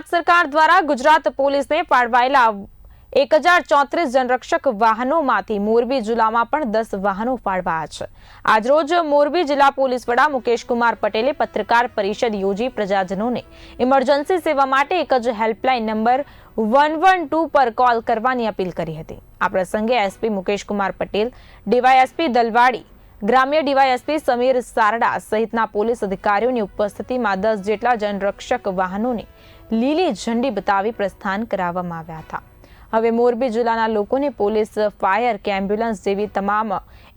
ગુજરાત સરકાર દ્વારા ગુજરાત પોલીસને ફાળવાયેલા એક હજાર ચોત્રીસ જનરક્ષક વાહનોમાંથી મોરબી જિલ્લામાં પણ દસ વાહનો ફાળવાયા છે. આજરોજ મોરબી જિલ્લા પોલીસ વડા મુકેશ કુમાર પટેલે પત્રકાર પરિષદ યોજી પ્રજાજનોને ઇમરજન્સી સેવા માટે એક જ helpline number one one two પર કોલ કરવાની અપીલ કરી હતી. આ પ્રસંગે એસપી મુકેશ કુમાર પટેલ, ડીવાયએસપી દલવાડી ગ્રામ્ય ડીવાયએસપી સમીર સારડા સહિતના પોલીસ અધિકારીઓની ઉપસ્થિતિમાં દસ જેટલા જનરક્ષક વાહનોને લીલી ઝંડી બતાવી પ્રસ્થાન કરાવવામાં આવ્યા હતા. હવે મોરબી જિલ્લાના લોકોને પોલીસ ફાયર કે એમ્બ્યુલન્સ જેવી તમામ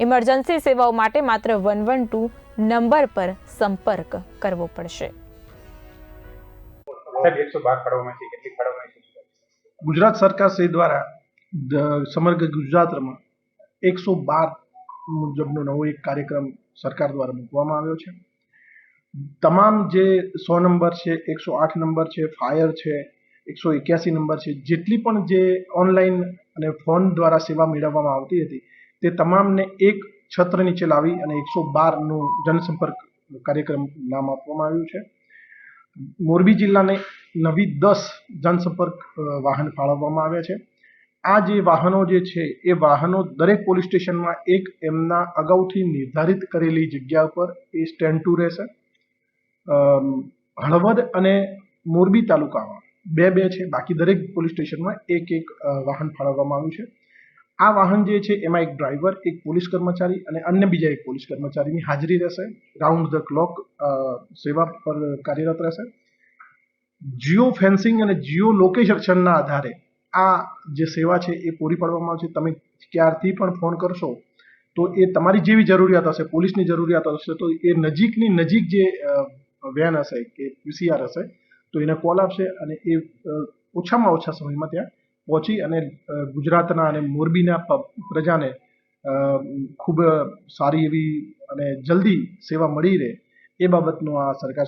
ઇમરજન્સી સેવાઓ માટે માત્ર વન વન ટુ નંબર પર સંપર્ક કરવો પડશે. ગુજરાત સરકાર શ્રી દ્વારા સમગ્ર ગુજરાતમાં એકસો બાર મુજબનો નવો એક કાર્યક્રમ સરકાર દ્વારા મૂકવામાં આવ્યો છે. તમામ જે સો નંબર છે, એકસો આઠ નંબર છે, ફાયર છે, એકસો એક્યાસી નંબર છે, જેટલી પણ જે ઓનલાઈન અને ફોન દ્વારા સેવા મેળવવામાં આવતી હતી, તે તમામને એક છત્ર નીચે લાવી અને એકસો બારનું જનસંપર્ક કાર્યક્રમ નામ આપવામાં આવ્યું છે. મોરબી જિલ્લાને નવી દસ જનસંપર્ક વાહન ફાળવવામાં આવ્યા છે. આ જે વાહનો જે છે, એ વાહનો દરેક પોલીસ સ્ટેશનમાં એક એમના અગાઉથી નિર્ધારિત કરેલી જગ્યા ઉપર એ સ્ટેન્ડ ટુ રહેશે. હળવદ અને મોરબી તાલુકામાં બે બે છે, બાકી દરેક પોલીસ સ્ટેશનમાં એક એક વાહન ફાળવવામાં આવ્યું છે. આ વાહન જે છે, એમાં એક ડ્રાઈવર, એક પોલીસ કર્મચારી અને અન્ય બીજા એક પોલીસ કર્મચારીની હાજરી રહેશે. રાઉન્ડ ધ ક્લોક સેવા પર કાર્યરત રહેશે. જીઓ ફેન્સિંગ અને જીઓ લોકેશનના આધારે આ જે સેવા છે એ પૂરી પાડવામાં આવશે. તમે ક્યારથી પણ ફોન કરશો, તો એ તમારી જેવી જરૂરિયાત હશે, પોલીસની જરૂરિયાત હશે. તો એ નજીકની નજીક જે વેન હશે કે પીસીઆર હશે, તો એને કોલ આપશે અને એ ઓછામાં ઓછા સમયમાં ત્યાં પહોંચી અને ગુજરાતના અને મોરબીના પ્રજાને ખૂબ સારી એવી અને જલ્દી સેવા મળી રહે એ બાબતનો આ સરકાર